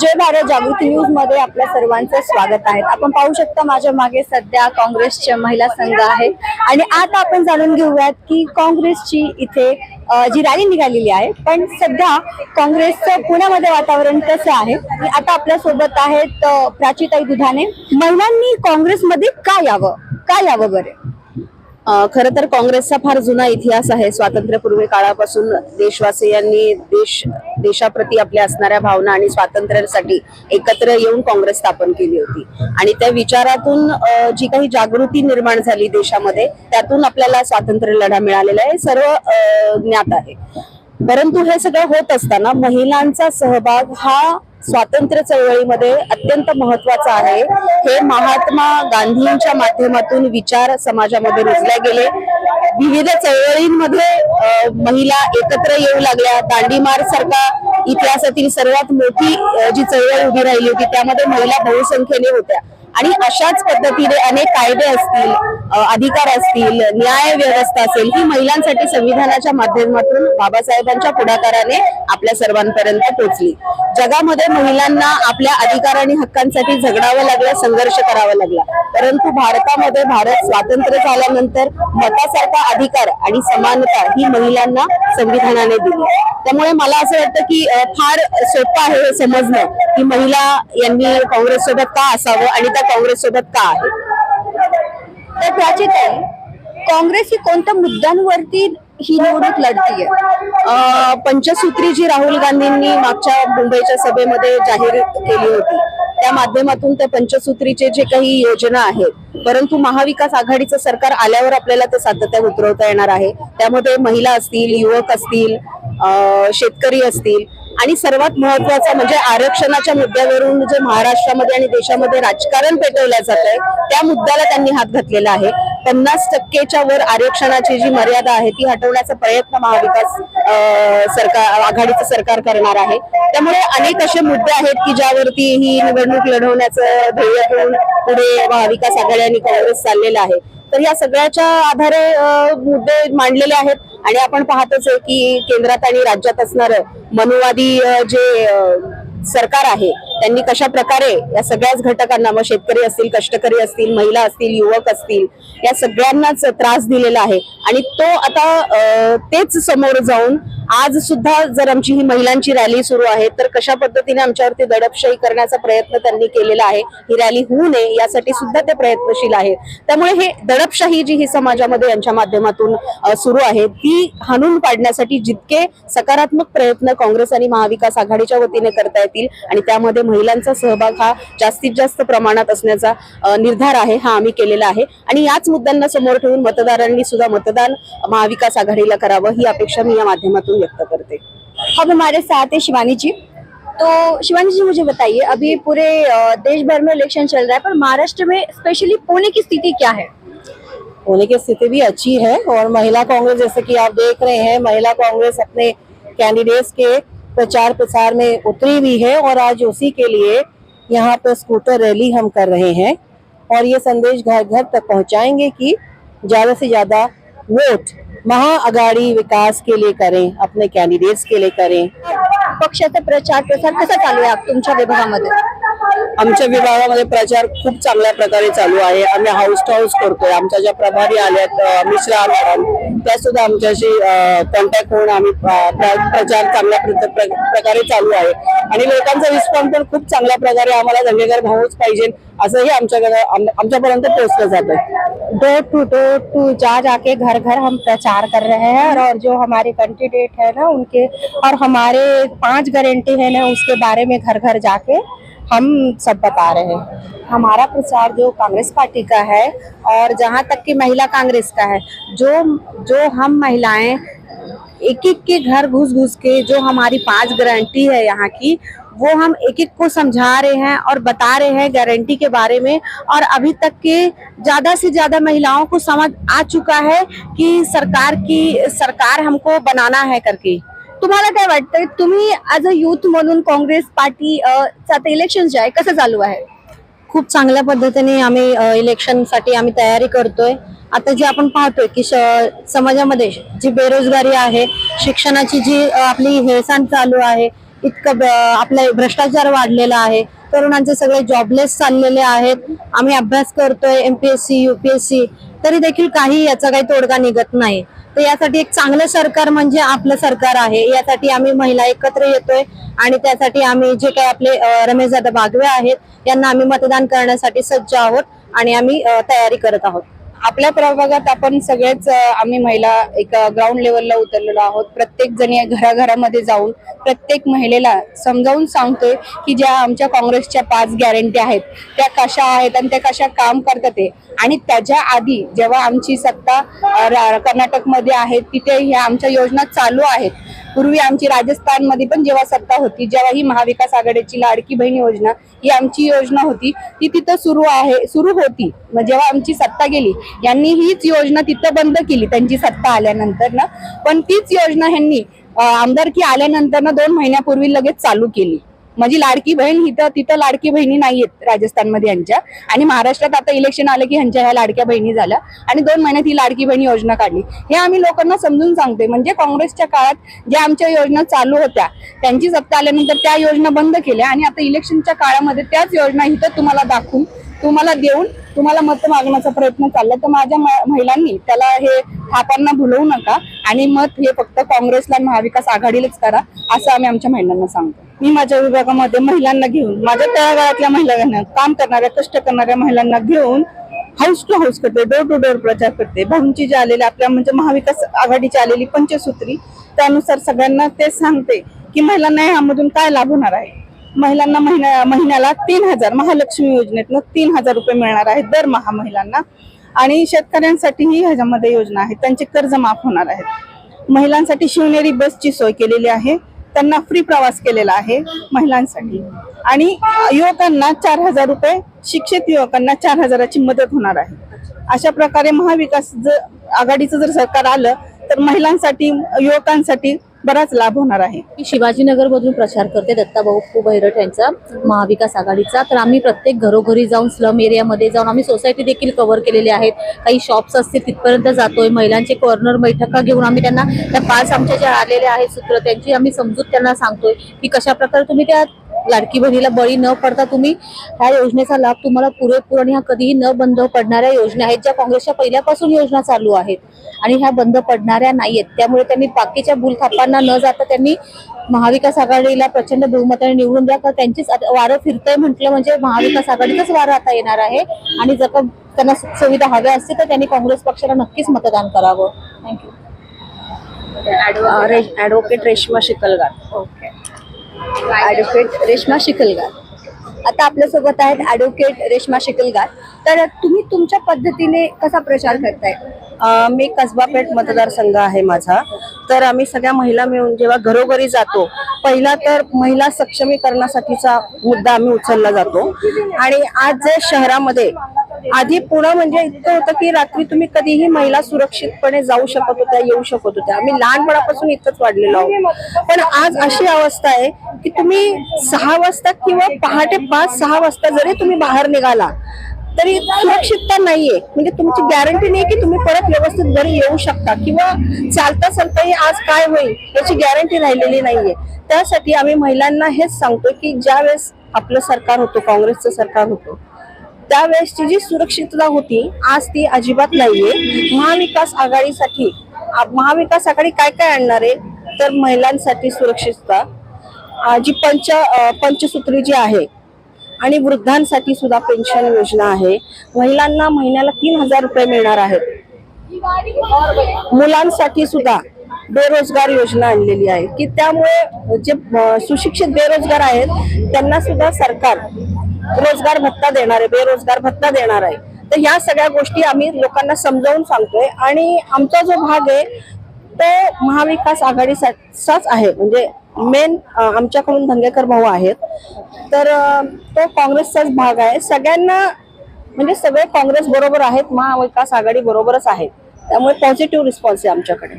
जय भारत जागृती न्यूजमध्ये आपल्या सर्वांचं स्वागत आहे. आपण पाहू शकता माझ्या मागे सध्या काँग्रेसचे महिला संघ आहे. आणि आता आपण जाणून घेऊयात की काँग्रेसची इथे जी रॅली निघालेली आहे पण सध्या काँग्रेसचं पुण्यामध्ये वातावरण कसं आहे? आणि आता आपल्यासोबत आहेत प्राचीताई दुधाने. महिलांनी काँग्रेसमध्ये का यावं? का यावं बरे? खर तर काँग्रेसचा फार जुना इतिहास आहे. स्वातंत्र्यपूर्वी काळापासून देशवासियांनी देश देशाप्रती आपल्या असणाऱ्या भावना आणि स्वातंत्र्यासाठी एकत्र येऊन काँग्रेस स्थापन केली होती. आणि त्या विचारातून जी काही जागृती निर्माण झाली देशामध्ये त्यातून आपल्याला स्वातंत्र्य लढा मिळालेला आहे. सर्व ज्ञात आहे. परंतु हे सगळं होत असताना महिलांचा सहभाग हा स्वातंत्र्य चळवळीमध्ये अत्यंत महत्त्वाचा आहे. हे महात्मा गांधींच्या माध्यमातून विचार समाजामध्ये रुजले गेले. विविध चळवळींमध्ये महिला एकत्र येऊ लागल्या. दांडीमार सारखा इतिहासातील सर्वात मोठी जी चळवळ उभी राहिली होती त्यामध्ये महिला बहुसंख्येने होत्या. आणि अशाच पद्धतीने अनेक कायदे असतील अधिकार असतील न्याय व्यवस्था असेल ही महिलांसाठी संविधानाच्या माध्यमातून बाबासाहेबांच्या पुढाकाराने आपल्या सर्वांपर्यंत पोहोचली. जगामध्ये महिलांना आपल्या अधिकार आणि हक्कांसाठी झगडावं लागलं संघर्ष करावा लागला. परंतु भारतामध्ये भारत स्वातंत्र्य झाल्यानंतर मतासारखा अधिकार आणि समानता ही महिलांना संविधानाने दिली. त्यामुळे मला असं वाटतं की फार सोपं आहे हे समजणं की महिला यांनी काँग्रेस सोबत का असावं आणि त्या काँग्रेस सोबत का आहे? तर प्राचीताई काँग्रेस ही कोणत्या मुद्द्यांवरती ही निवडणूक लढतीये? पंचसूत्री जी राहुल गांधींनी मागच्या मुंबईच्या सभेमध्ये जाहीर केली होती त्या माध्यमातून त्या पंचसूत्रीचे जे काही योजना आहेत परंतु महाविकास आघाडीचं सरकार आल्यावर आपल्याला ते सातत्यात उतरवता येणार आहे. त्यामध्ये महिला असतील युवक असतील शेतकरी असतील आणि सर्वात महत्त्वाचा म्हणजे आरक्षणाच्या मुद्द्यावरून जे महाराष्ट्रामध्ये आणि देशामध्ये राजकारण पेटवलं जात आहे त्या मुद्द्याला त्यांनी हात घातलेला आहे. पन्नास टक्केच्या वर आरक्षणाची जी मर्यादा आहे ती हटवण्याचा प्रयत्न महाविकास सरकार आघाडीचं सरकार करणार आहे. त्यामुळे अनेक असे मुद्दे आहेत की ज्यावरती ही निवडणूक लढवण्याचं ध्येय घेऊन पुढे महाविकास आघाडी आणि काँग्रेस चाललेलं आहे. तर या सगळ्याच्या आधारे मुद्दे मांडलेले आहेत. आणि आपण पाहतोच आहे की केंद्रात आणि राज्यात असणारं मनुवादी जे सरकार आहे त्यांनी कशा प्रकारे या सगळ्याच घटकांना मग शेतकरी असतील कष्टकरी असतील महिला असतील युवक असतील या सगळ्यांनाच त्रास दिलेला आहे. आणि तो आता तेच समोर जाऊन आज सुद्धा जर आमची ही महिलांची रॅली सुरू आहे तर कशा पद्धतीने आमच्यावरती दडपशाही करण्याचा प्रयत्न त्यांनी केलेला आहे ही रॅली होऊ नये यासाठी सुद्धा ते प्रयत्नशील आहेत. त्यामुळे हे दडपशाही जी ही समाजामध्ये यांच्या माध्यमातून सुरू आहे ती हाणून पाडण्यासाठी जितके सकारात्मक प्रयत्न काँग्रेस आणि महाविकास आघाडीच्या वतीने करता येतील आणि त्यामध्ये महिलांचा सहभाग हा जास्तीत जास्त प्रमाणात असण्याचा निर्धार आहे हा आम्ही केलेला आहे. आणि याच मुद्द्यांना समोर ठेवून मतदारांनी सुद्धा मतदान महाविकास आघाडीला करावं ही अपेक्षा मी या माध्यमातून व्यक्त करते। अब हमारे साथ है शिवानी जी। तो शिवानी जी, मुझे बताइए, अभी पूरे देश भर में इलेक्शन चल रहा है, पर महाराष्ट्र में स्पेशली पुणे की स्थिति क्या है? होने की स्थिति भी अच्छी है, और महिला कांग्रेस, जैसे कि आप देख रहे हैं, महिला कांग्रेस अपने कैंडिडेट्स के प्रचार प्रसार में उतरी हुई है, और आज उसी के लिए यहाँ पर स्कूटर रैली हम कर रहे हैं, और ये संदेश घर घर तक पहुँचाएँगे कि ज़्यादा से ज़्यादा वोट महाआघाडी विकास के लिए करें अपने कैंडिडेट्स के लिए करें। पक्षाचा प्रचार प्रसार कसा चालू आहे तुमच्या विभागामध्ये? आमच्या विभागामध्ये प्रचार खूप चांगल्या प्रकारे चालू आहे. आम्ही हाऊस टू हाऊस करतोय. आमच्या ज्या प्रभारी आल्यात मिश्रा मॅडम त्या सुद्धा आमच्याशी कॉन्टॅक्ट होऊन आम्ही प्र- प्रचार चांगल्या प्र- प्रकारे चालू आहे. आणि लोकांचा रिस्पॉन्स पण खूप चांगल्या प्रकारे आम्हाला दंगेकर भाऊच पाहिजे असंही आमच्याकडे आमच्यापर्यंत पोहोचलं जातं. डोर टू डोर टू जा जाके घर घर हम प्रचार कर रहे हैं और, और जो हमारे कैंडिडेट है ना उनके और हमारे पांच गारंटी है ना उसके बारे में घर घर जाके हम सब बता रहे हैं। हमारा प्रचार जो कांग्रेस पार्टी का है और जहाँ तक कि महिला कांग्रेस का है, जो जो हम महिलाएँ एक एक के घर घुस घुस के जो हमारी पाँच गारंटी है यहाँ की, वो हम एक एक को समझा रहे हैं और बता रहे हैं गारंटी के बारे में और अभी तक के ज़्यादा से ज़्यादा महिलाओं को समझ आ चुका है कि सरकार की, सरकार हमको बनाना है करके। तुम्हाला काय वाटतंय तुम्ही ऍज अ युथ म्हणून काँग्रेस पार्टी आता इलेक्शन जे आहे कसं चालू आहे? खूप चांगल्या पद्धतीने आम्ही इलेक्शनसाठी आम्ही तयारी करतोय. आता जे आपण पाहतोय की श- समाजामध्ये जी बेरोजगारी आहे शिक्षणाची जी आपली हेळसांड चालू आहे इतकं आपला भ्रष्टाचार वाढलेला आहे तरुणांचे सगळे जॉबलेस चाललेले आहेत. आम्ही अभ्यास करतोय एमपीएससी युपीएससी तरी देखील काही याचा काही तोडगा निघत नाही. तर यासाठी एक चांगलं सरकार म्हणजे आपलं सरकार आहे. यासाठी आम्ही महिला एकत्र येतोय आणि त्यासाठी आम्ही जे काही आपले रमेश दादा बागवे आहेत यांना आम्ही मतदान करण्यासाठी सज्ज आहोत आणि आम्ही तयारी करत आहोत. आपल्या प्रभागात आपण सगळेच आम्ही महिला एक ग्राउंड लेवलला उतरलेलो आहोत. प्रत्येक जणी घराघरामध्ये जाऊन प्रत्येक महिलेला समजावून सांगतोय की ज्या आमच्या काँग्रेसच्या पाच गॅरंटी आहेत त्या कशा आहेत आणि त्या कशा काम करतात ते आणि त्याच्या आधी जेव्हा आमची सत्ता रा- कर्नाटकमध्ये आहे तिथे ह्या आमच्या योजना चालू आहेत. पूर्वी आमची राजस्थानमध्ये पण जेव्हा सत्ता होती जेव्हा ही महाविकास आघाडीची लाडकी बहीण योजना ही आमची योजना होती ती तिथं सुरू आहे सुरू होती. मग जेव्हा आमची सत्ता गेली यांनी हीच योजना तिथं बंद केली त्यांची सत्ता आल्यानंतर ना. पण तीच योजना ह्यांनी आमदारकी आल्यानंतर ना दोन महिन्यापूर्वी लगेच चालू केली. माझी लाडकी बहीण इथं तिथं लाडकी बहिणी नाहीयेत राजस्थानमध्ये यांच्या. आणि महाराष्ट्रात आता इलेक्शन आलं की ह्यांच्या ह्या लाडक्या बहिणी झाल्या. आणि दोन महिन्यात ही लाडकी बहिणी योजना काढली. हे आम्ही लोकांना समजून सांगतोय. म्हणजे काँग्रेसच्या काळात ज्या आमच्या योजना चालू होत्या त्यांची सत्ता आल्यानंतर त्या योजना बंद केल्या. आणि आता इलेक्शनच्या काळामध्ये त्याच योजना इथं तुम्हाला दाखवून तुम्हाला देऊन तुम्हाला मत मागण्याचा प्रयत्न चालला तर माझ्या महिलांनी त्याला हे थापांना भुलवू नका आणि मत हे फक्त काँग्रेसला महाविकास आघाडीलाच करा असं आम्ही आमच्या महिलांना सांगतो. मी माझ्या विभागामध्ये महिलांना घेऊन माझ्या तळागाळातल्या महिलांना काम करणाऱ्या कष्ट करणाऱ्या महिलांना घेऊन हाऊस टू हाऊस करते डोर टू डोर प्रचार करते. भाऊंची जे आलेल्या आपल्या म्हणजे महाविकास आघाडीची आलेली पंचसूत्री त्यानुसार सगळ्यांना ते सांगते की महिलांना यामधून काय लाभ होणार आहे? महिलांना महिन्या महिन्याला तीन हजार महालक्ष्मी योजनेतनं तीन हजार रुपये मिळणार आहेत दरमहा महिलांना. आणि शेतकऱ्यांसाठीही ह्याच्यामध्ये योजना आहे त्यांचे कर्ज माफ होणार आहेत. महिलांसाठी शिवनेरी बसची सोय केलेली आहे. त्यांना फ्री प्रवास केलेला आहे महिलांसाठी. आणि युवकांना चार हजार रुपये शिक्षित युवकांना चार हजाराची मदत होणार आहे. अशा प्रकारे महाविकास जर आघाडीचं जर सरकार आलं तर महिलांसाठी युवकांसाठी बराच लाभ होणार आहे. मी शिवाजीनगर मधून प्रचार करते दत्ताभाऊ भैरट यांचा महाविकास आघाडीचा. तर आम्ही प्रत्येक घरोघरी जाऊन स्लम एरियामध्ये जाऊन आम्ही सोसायटी देखील कव्हर केलेले आहेत. काही शॉप्स असतील तिथपर्यंत जातोय. महिलांचे कॉर्नर बैठका घेऊन आम्ही त्यांना त्या पाच आमच्या ज्या आलेल्या आहेत सूत्र त्यांची आम्ही समजूत त्यांना सांगतोय की कशा प्रकारे तुम्ही त्या लाडकी बहिणीला बळी न पडता तुम्ही ह्या योजनेचा लाभ तुम्हाला पुरेपूर आणि ह्या कधीही न बंद पडणाऱ्या योजना आहेत ज्या काँग्रेसच्या पहिल्यापासून योजना चालू आहेत आणि ह्या बंद पडणाऱ्या नाहीयेत. त्यामुळे त्यांनी बाकीच्या भूलथापांना न जाता त्यांनी महाविकास आघाडीला प्रचंड बहुमताने निवडून द्या. का त्यांचीच वारं फिरतंय म्हटलं म्हणजे महाविकास आघाडीचंच वारं आता येणार आहे आणि जर का त्यांना सुविधा हव्या असतील तर त्यांनी काँग्रेस पक्षाला नक्कीच मतदान करावं. Thank you advocate Reshma Shikalgar okay advocate Reshma Shikalgar आता आपल्यासोबत आहेत ॲडव्होकेट रेश्मा शिकलगार तर तुम्ही तुमच्या पद्धतीने कसा प्रचार करताय? अ, मी कसबा पेठ मतदारसंघ आहे माझा. तर आम्ही सगळ्या महिला मिळून जेव्हा घरोघरी जातो पहिला तर महिला सक्षमीकरणासाठीचा मुद्दा आम्ही उचलला जातो. आणि आज जे शहरामध्ये आधी पुणे म्हणजे इतकं होतं की रात्री तुम्ही कधीही महिला सुरक्षितपणे जाऊ शकत होत्या येऊ शकत होत्या. आम्ही लहानपणापासून इथंच वाढलेलो आहोत. पण आज अशी अवस्था आहे की तुम्ही सहा वाजता किंवा पहाटे पाच सहा वाजता जरी तुम्ही बाहेर निघाला तरी सुरक्षितता नाहीये. म्हणजे तुमची गॅरंटी नाही की तुम्ही परत व्यवस्थित घरी येऊ शकता किंवा चालता चालताही आज काय होईल याची गॅरंटी राहिलेली नाहीये. त्यासाठी आम्ही महिलांना हेच सांगतो की ज्या वेळेस आपलं सरकार होतं काँग्रेसचं सरकार होतं त्यावेळेसची जी सुरक्षितता होती आज ती अजिबात नाहीये. महाविकास आघाडीसाठी महाविकास आघाडी काय काय आणणार आहे? तर महिलांसाठी सुरक्षितता जी पंच पंचसूत्री जी आहे आणि वृद्धांसाठी सुद्धा पेन्शन योजना आहे. महिलांना महिन्याला तीन हजार रुपये मिळणार आहेत. मुलांसाठी सुद्धा बेरोजगार योजना आणलेली आहे. की त्यामुळे जे सुशिक्षित बेरोजगार आहेत त्यांना सुद्धा सरकार रोजगार भत्ता देणार आहे बेरोजगार भत्ता देणार आहे. तर ह्या सगळ्या गोष्टी आम्ही लोकांना समजावून सांगतोय. आणि आमचा जो भाग आहे तो महाविकास आघाडीचाच आहे. म्हणजे मेन आमच्याकडून धंगेकर भाऊ आहेत. तर तो काँग्रेसचाच भाग आहे. सगळ्यांना म्हणजे सगळे काँग्रेस बरोबर आहेत महाविकास आघाडी बरोबरच आहेत त्यामुळे पॉझिटिव्ह रिस्पॉन्स आहे आमच्याकडे.